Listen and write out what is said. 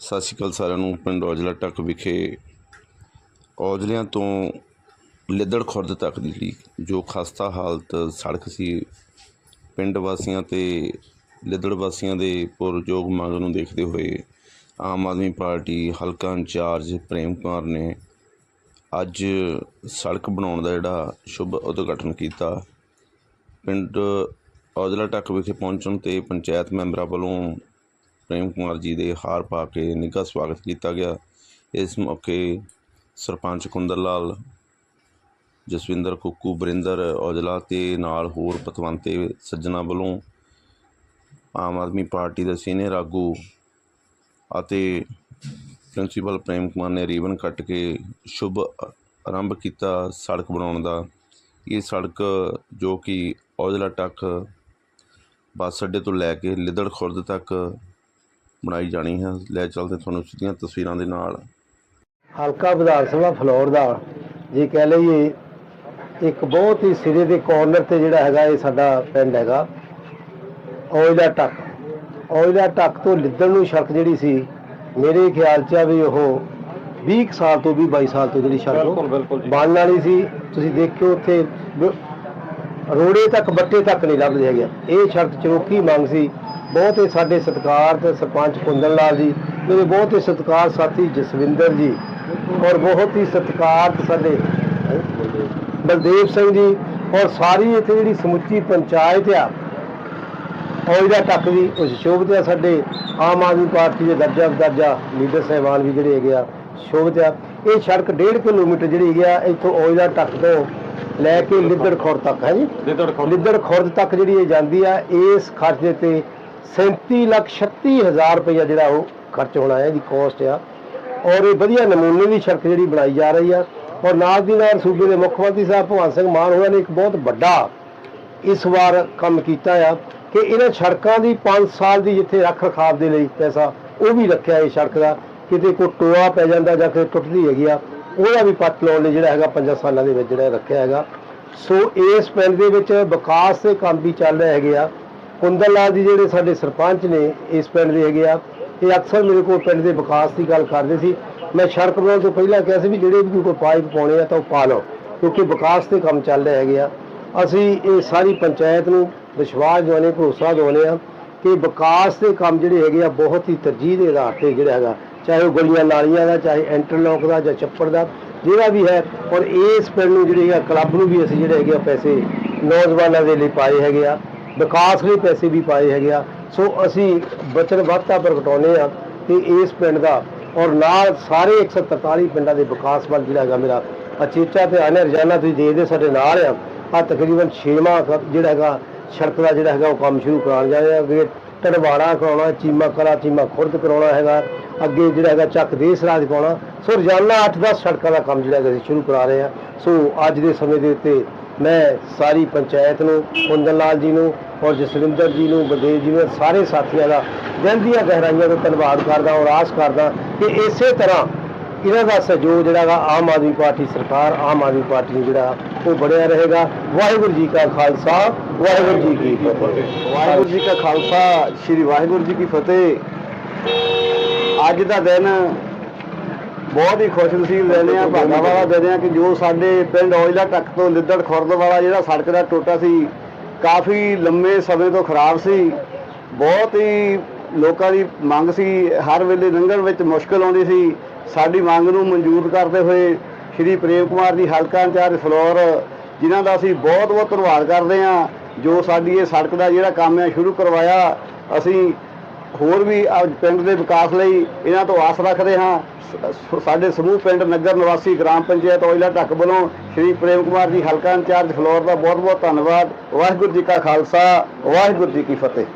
ਸਤਿ ਸ਼੍ਰੀ ਅਕਾਲ ਸਾਰਿਆਂ ਨੂੰ, ਪਿੰਡ ਔਜਲਾ ਟੱਕ ਵਿਖੇ ਔਜਲਿਆਂ ਤੋਂ ਲਿੱਦੜ ਖੁਰਦ ਤੱਕ ਦੀ ਜਿਹੜੀ ਜੋ ਖਸਤਾ ਹਾਲਤ ਸੜਕ ਸੀ, ਪਿੰਡ ਵਾਸੀਆਂ ਤੇ ਲਿੱਦੜ ਵਾਸੀਆਂ ਦੇ ਪੁਰਜੋਗ ਮੰਗ ਨੂੰ ਦੇਖਦੇ ਹੋਏ ਆਮ ਆਦਮੀ ਪਾਰਟੀ ਹਲਕਾ ਇੰਚਾਰਜ ਪ੍ਰੇਮ ਕੁਮਾਰ ਨੇ ਅੱਜ ਸੜਕ ਬਣਾਉਣ ਦਾ ਜਿਹੜਾ ਸ਼ੁਭ ਉਦਘਾਟਨ ਕੀਤਾ। ਪਿੰਡ ਔਜਲਾ ਟੱਕ ਵਿਖੇ ਪਹੁੰਚਣ ਤੇ ਪੰਚਾਇਤ ਮੈਂਬਰਾਂ ਵੱਲੋਂ ਪ੍ਰੇਮ ਕੁਮਾਰ ਜੀ ਦੇ ਹਾਰ ਪਾ ਕੇ ਨਿੱਘਾ ਸਵਾਗਤ ਕੀਤਾ ਗਿਆ। ਇਸ ਮੌਕੇ ਸਰਪੰਚ ਕੁੰਦਰ ਲਾਲ ਜਸਵਿੰਦਰ ਕੁੱਕੂ ਬਰਿੰਦਰ ਔਜਲਾ ਤੇ ਨਾਲ ਹੋਰ ਪਤਵੰਤੇ ਸੱਜਣਾ ਵੱਲੋਂ ਆਮ ਆਦਮੀ ਪਾਰਟੀ ਦੇ ਸੀਨੀਅਰ ਆਗੂ ਅਤੇ ਪ੍ਰਿੰਸੀਪਲ ਪ੍ਰੇਮ ਕੁਮਾਰ ਨੇ ਰੀਬਨ ਕੱਟ ਕੇ ਸ਼ੁਭ ਆਰੰਭ ਕੀਤਾ ਸੜਕ ਬਣਾਉਣ ਦਾ। ਇਹ ਸੜਕ ਜੋ ਕਿ ਔਜਲਾ ਟੱਕ ਬੱਸ ਅੱਡੇ ਤੋਂ ਲੈ ਕੇ ਲਿੱਦੜ ਖੁਰਦ ਤੱਕ ਬਣਾਈ ਜਾਣੀ ਹੈ। ਲੈ ਚੱਲਦੇ ਤੁਹਾਨੂੰ ਸਿੱਧੀਆਂ ਤਸਵੀਰਾਂ ਦੇ ਨਾਲ। ਹਲਕਾ ਵਿਧਾਨ ਸਭਾ ਫਲੋਰ ਦਾ ਜੇ ਕਹਿ ਲਈਏ ਇੱਕ ਬਹੁਤ ਹੀ ਸਿਰੇ ਦੇ ਕਾਰਨਰ ਤੇ ਜਿਹੜਾ ਹੈਗਾ ਇਹ ਸਾਡਾ ਪਿੰਡ ਹੈਗਾ। ਔਇਲਾ ਟੱਕ ਔਇਲਾ ਟੱਕ ਤੋਂ ਲਿੱਦਣ ਨੂੰ ਸੜਕ ਜਿਹੜੀ ਸੀ ਮੇਰੇ ਖਿਆਲ 'ਚ ਆ ਵੀ ਉਹ 20 ਕੁ ਸਾਲ ਤੋਂ ਵੀ 22 ਸਾਲ ਤੋਂ ਜਿਹੜੀ ਸੜਕ ਬਣਨ ਵਾਲੀ ਸੀ। ਤੁਸੀਂ ਦੇਖਿਓ ਉੱਥੇ ਰੋੜੇ ਤੱਕ ਬੱਟੇ ਤੱਕ ਨਹੀਂ ਲੱਭਦੇ ਹੈਗੇ। ਇਹ ਸੜਕ ਚਰੋਕੀ ਮੰਗ ਸੀ? ਬਹੁਤ ਹੀ ਸਾਡੇ ਸਤਿਕਾਰ ਤੇ ਸਰਪੰਚ ਕੁੰਦਨ ਲਾਲ ਜੀ ਮੇਰੇ ਬਹੁਤ ਹੀ ਸਤਿਕਾਰ ਸਾਥੀ ਜਸਵਿੰਦਰ ਜੀ ਔਰ ਬਹੁਤ ਹੀ ਸਤਿਕਾਰ ਸਾਡੇ ਬਲਦੇਵ ਸਿੰਘ ਜੀ ਔਰ ਸਾਰੀ ਇੱਥੇ ਜਿਹੜੀ ਸਮੁੱਚੀ ਪੰਚਾਇਤ ਆ ਔਜਲਾ ਤੱਕ ਦੀ ਉਸ ਸ਼ੋਭਤ ਆ ਸਾਡੇ ਆਮ ਆਦਮੀ ਪਾਰਟੀ ਦੇ ਦਰਜਾ ਦਰਜਾ ਲੀਡਰ ਸਹਿਬਾਨ ਵੀ ਜਿਹੜੇ ਹੈਗੇ ਆ ਸ਼ੋਭਤ ਆ। ਇਹ ਸੜਕ 1.5 ਕਿਲੋਮੀਟਰ ਜਿਹੜੀ ਹੈਗੀ ਆ ਇੱਥੋਂ ਔਜਲਾ ਤੱਕ ਤੋਂ ਲੈ ਕੇ ਲਿੱਦੜ ਖੁਰ ਤੱਕ ਹੈ ਜੀ? ਲਿੱਦੜ ਖੁਰਦ ਤੱਕ ਜਿਹੜੀ ਇਹ ਜਾਂਦੀ ਆ ਇਸ ਖਰਚ ਤੇ 37 ਲੱਖ 36 ਹਜ਼ਾਰ ਰੁਪਇਆ ਜਿਹੜਾ ਉਹ ਖਰਚ ਹੋਣਾ ਹੈ, ਇਹਦੀ ਕੋਸਟ ਆ। ਔਰ ਇਹ ਵਧੀਆ ਨਮੂਨੇ ਦੀ ਸੜਕ ਜਿਹੜੀ ਬਣਾਈ ਜਾ ਰਹੀ ਆ। ਔਰ ਨਾਲ ਦੀ ਨਾਲ ਸੂਬੇ ਦੇ ਮੁੱਖ ਮੰਤਰੀ ਸਾਹਿਬ ਭਗਵੰਤ ਸਿੰਘ ਮਾਨ ਹੋਰਾਂ ਨੇ ਇੱਕ ਬਹੁਤ ਵੱਡਾ ਇਸ ਵਾਰ ਕੰਮ ਕੀਤਾ ਆ ਕਿ ਇਹਨਾਂ ਸੜਕਾਂ ਦੀ 5 ਸਾਲ ਦੀ ਜਿੱਥੇ ਰੱਖ ਰਖਾਵ ਦੇ ਲਈ ਪੈਸਾ ਉਹ ਵੀ ਰੱਖਿਆ ਇਹ ਸੜਕ ਦਾ। ਕਿਤੇ ਕੋਈ ਟੋਆ ਪੈ ਜਾਂਦਾ ਜਾਂ ਕਿਤੇ ਟੁੱਟਦੀ ਹੈਗੀ ਆ, ਉਹਦਾ ਵੀ ਪੱਟ ਲਾਉਣ ਲਈ ਜਿਹੜਾ ਹੈਗਾ 5 ਸਾਲਾਂ ਦੇ ਵਿੱਚ ਜਿਹੜਾ ਰੱਖਿਆ ਹੈਗਾ। ਸੋ ਇਸ ਪਿੰਡ ਦੇ ਵਿੱਚ ਵਿਕਾਸ ਦੇ ਕੰਮ ਵੀ ਚੱਲ ਰਹੇ ਹੈਗੇ ਆ। ਕੁੰਦਨ ਲਾਲ ਜੀ ਜਿਹੜੇ ਸਾਡੇ ਸਰਪੰਚ ਨੇ ਇਸ ਪਿੰਡ ਦੇ ਹੈਗੇ ਆ, ਇਹ ਅਕਸਰ ਮੇਰੇ ਕੋਲ ਪਿੰਡ ਦੇ ਵਿਕਾਸ ਦੀ ਗੱਲ ਕਰਦੇ ਸੀ। ਮੈਂ ਸੜਕ ਬਣਾਉਣ ਤੋਂ ਪਹਿਲਾਂ ਕਿਹਾ ਸੀ ਵੀ ਜਿਹੜੇ ਵੀ ਕੋਈ ਪਾਈਪ ਪਾਉਣੇ ਆ ਤਾਂ ਉਹ ਪਾ ਲਓ, ਕਿਉਂਕਿ ਵਿਕਾਸ ਦੇ ਕੰਮ ਚੱਲ ਰਹੇ ਹੈਗੇ ਆ। ਅਸੀਂ ਇਹ ਸਾਰੀ ਪੰਚਾਇਤ ਨੂੰ ਵਿਸ਼ਵਾਸ ਦਿਵਾਉਂਦੇ ਭਰੋਸਾ ਦਿਵਾਉਂਦੇ ਆ ਕਿ ਵਿਕਾਸ ਦੇ ਕੰਮ ਜਿਹੜੇ ਹੈਗੇ ਆ, ਬਹੁਤ ਹੀ ਤਰਜੀਹ ਦੇ ਆਧਾਰ ਤੇ ਜਿਹੜਾ ਹੈਗਾ, ਚਾਹੇ ਉਹ ਗਲੀਆਂ ਨਾਲੀਆਂ ਦਾ, ਚਾਹੇ ਇੰਟਰਲੋਕ ਦਾ, ਜਾਂ ਚੱਪੜ ਦਾ, ਜਿਹੜਾ ਵੀ ਹੈ, ਔਰ ਇਸ ਪਿੰਡ ਨੂੰ ਜਿਹੜੇ ਹੈਗਾ ਕਲੱਬ ਨੂੰ ਵੀ ਅਸੀਂ ਜਿਹੜੇ ਹੈਗੇ ਆ, ਪੈਸੇ ਨੌਜਵਾਨਾਂ ਦੇ ਲਈ ਪਾਏ ਹੈਗੇ ਆ। ਵਿਕਾਸ ਲਈ ਪੈਸੇ ਵੀ ਪਾਏ ਹੈਗੇ ਆ। ਸੋ ਅਸੀਂ ਵਚਨਬੱਧਤਾ ਪ੍ਰਗਟਾਉਂਦੇ ਆ ਕਿ ਇਸ ਪਿੰਡ ਦਾ ਔਰ ਨਾਲ ਸਾਰੇ 143 ਪਿੰਡਾਂ ਦੇ ਵਿਕਾਸ ਵੱਲ ਜਿਹੜਾ ਹੈਗਾ ਮੇਰਾ ਅਚੇਚਾ ਤੇ ਆਨੇ ਰੋਜ਼ਾਨਾ ਤੁਸੀਂ ਦੇਖਦੇ ਸਾਡੇ ਨਾਲ ਆ ਆ ਤਕਰੀਬਨ 6ਵਾਂ ਜਿਹੜਾ ਹੈਗਾ ਸੜਕ ਦਾ ਜਿਹੜਾ ਹੈਗਾ ਉਹ ਕੰਮ ਸ਼ੁਰੂ ਕਰਾਉਣ ਜਾ ਰਹੇ ਆ। ਅੱਗੇ ਟੜਵਾੜਾ ਕਰਾਉਣਾ, ਚੀਮਾ ਕਲਾ, ਚੀਮਾ ਖੁਰਦ ਕਰਾਉਣਾ ਹੈਗਾ। ਅੱਗੇ ਜਿਹੜਾ ਹੈਗਾ ਚੱਕ ਦੇਸ ਰਾਜ ਪਾਉਣਾ ਸੋ ਰੋਜ਼ਾਨਾ 8-10 ਸੜਕਾਂ ਦਾ ਕੰਮ ਜਿਹੜਾ ਹੈਗਾ ਅਸੀਂ ਸ਼ੁਰੂ ਕਰਾ ਰਹੇ ਆ। ਸੋ ਅੱਜ ਦੇ ਸਮੇਂ ਦੇ ਉੱਤੇ ਮੈਂ ਸਾਰੀ ਪੰਚਾਇਤ ਨੂੰ, ਕੁੰਦਨ ਲਾਲ ਜੀ ਨੂੰ ਔਰ ਜਸਵਿੰਦਰ ਜੀ ਨੂੰ, ਬਲਦੇਵ ਜੀ ਨੂੰ, ਸਾਰੇ ਸਾਥੀਆਂ ਦਾ ਦਿਲ ਦੀਆਂ ਗਹਿਰਾਈਆਂ ਤੋਂ ਧੰਨਵਾਦ ਕਰਦਾ ਔਰ ਆਸ ਕਰਦਾ ਕਿ ਇਸੇ ਤਰ੍ਹਾਂ ਇਹਨਾਂ ਦਾ ਸਹਿਯੋਗ ਜਿਹੜਾ ਵਾ ਆਮ ਆਦਮੀ ਪਾਰਟੀ ਸਰਕਾਰ, ਆਮ ਆਦਮੀ ਪਾਰਟੀ ਨੂੰ ਜਿਹੜਾ ਉਹ ਬਣਿਆ ਰਹੇਗਾ। ਵਾਹਿਗੁਰੂ ਜੀ ਕਾ ਖਾਲਸਾ, ਵਾਹਿਗੁਰੂ ਜੀ ਕੀ ਫਤਿਹ। ਵਾਹਿਗੁਰੂ ਜੀ ਕਾ ਖਾਲਸਾ, ਸ੍ਰੀ ਵਾਹਿਗੁਰੂ ਜੀ ਕੀ ਫਤਿਹ। ਅੱਜ ਦਾ ਦਿਨ ਬਹੁਤ ਹੀ ਖੁਸ਼ ਨਸੀਬ ਦਿਨ ਆ ਭਾਗਾ ਵਾਲਾ ਦਿਨ ਆ ਕਿ ਜੋ ਸਾਡੇ ਪਿੰਡ ਔਜਲਾ ਟੱਕ ਤੋਂ ਲਿੱਦੜ ਖੁਰਦ ਵਾਲਾ ਜਿਹੜਾ ਸੜਕ ਦਾ ਟੋਟਾ ਸੀ, ਕਾਫੀ ਲੰਮੇ ਸਮੇਂ ਤੋਂ ਖਰਾਬ ਸੀ। ਬਹੁਤ ਹੀ ਲੋਕਾਂ ਦੀ ਮੰਗ ਸੀ, ਹਰ ਵੇਲੇ ਲੰਘਣ ਵਿੱਚ ਮੁਸ਼ਕਲ ਆਉਂਦੀ ਸੀ। ਸਾਡੀ ਮੰਗ ਨੂੰ ਮਨਜ਼ੂਰ ਕਰਦੇ ਹੋਏ ਸ਼੍ਰੀ ਪ੍ਰੇਮ ਕੁਮਾਰ ਜੀ, ਹਲਕਾ ਇੰਚਾਰਜ ਫਲੋਰ, ਜਿਨ੍ਹਾਂ ਦਾ ਅਸੀਂ ਬਹੁਤ ਬਹੁਤ ਧੰਨਵਾਦ ਕਰਦੇ ਹਾਂ, ਜੋ ਸਾਡੀ ਇਹ ਸੜਕ ਦਾ ਜਿਹੜਾ ਕੰਮ ਹੈ, ਸ਼ੁਰੂ ਕਰਵਾਇਆ। ਅਸੀਂ ਹੋਰ ਵੀ ਪਿੰਡ ਦੇ ਵਿਕਾਸ ਲਈ ਇਹਨਾਂ ਤੋਂ ਆਸ ਰੱਖਦੇ ਹਾਂ। ਸਾਡੇ ਸਮੂਹ ਪਿੰਡ ਨਗਰ ਨਿਵਾਸੀ ਗ੍ਰਾਮ ਪੰਚਾਇਤ ਔਜਲਾ ਢੱਕ ਵੱਲੋਂ ਸ਼੍ਰੀ ਪ੍ਰੇਮ ਕੁਮਾਰ ਜੀ ਹਲਕਾ ਇੰਚਾਰਜ ਫਲੋਰ ਦਾ ਬਹੁਤ ਬਹੁਤ ਧੰਨਵਾਦ। ਵਾਹਿਗੁਰੂ ਜੀ ਕਾ ਖਾਲਸਾ, ਵਾਹਿਗੁਰੂ ਜੀ ਕੀ ਫਤਿਹ।